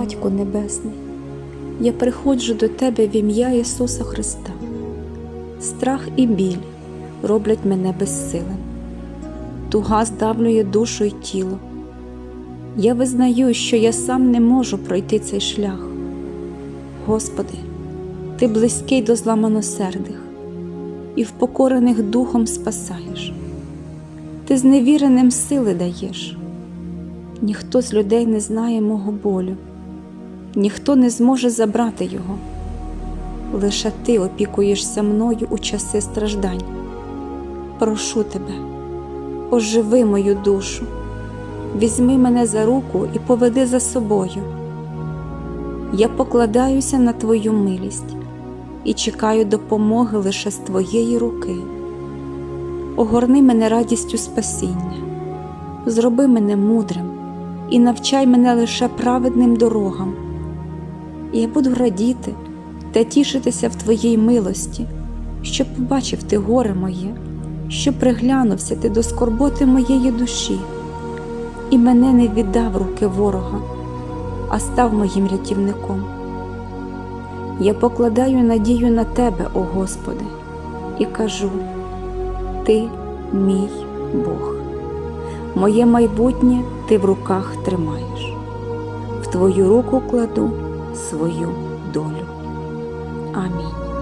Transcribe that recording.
Батьку Небесний, я приходжу до Тебе в ім'я Ісуса Христа. Страх і біль роблять мене безсилим, туга здавлює душу й тіло. Я визнаю, що я сам не можу пройти цей шлях. Господи, Ти близький до зламаносердих і впокорених духом спасаєш. Ти зневіреним сили даєш. Ніхто з людей не знає мого болю, ніхто не зможе забрати його. Лише ти опікуєшся мною у часи страждань. Прошу тебе, оживи мою душу, візьми мене за руку і поведи за собою. Я покладаюся на Твою милість і чекаю допомоги лише з Твоєї руки. Огорни мене радістю спасіння, зроби мене мудрим і навчай мене лише праведним дорогам. І я буду радіти та тішитися в Твоїй милості, щоб побачив ти горе моє, щоб приглянувся ти до скорботи моєї душі, і мене не віддав руки ворога, а став моїм рятівником. Я покладаю надію на Тебе, о Господи, і кажу: Ти мій Бог. Моє майбутнє ти в руках тримаєш, в Твою руку кладу свою долю. Амінь.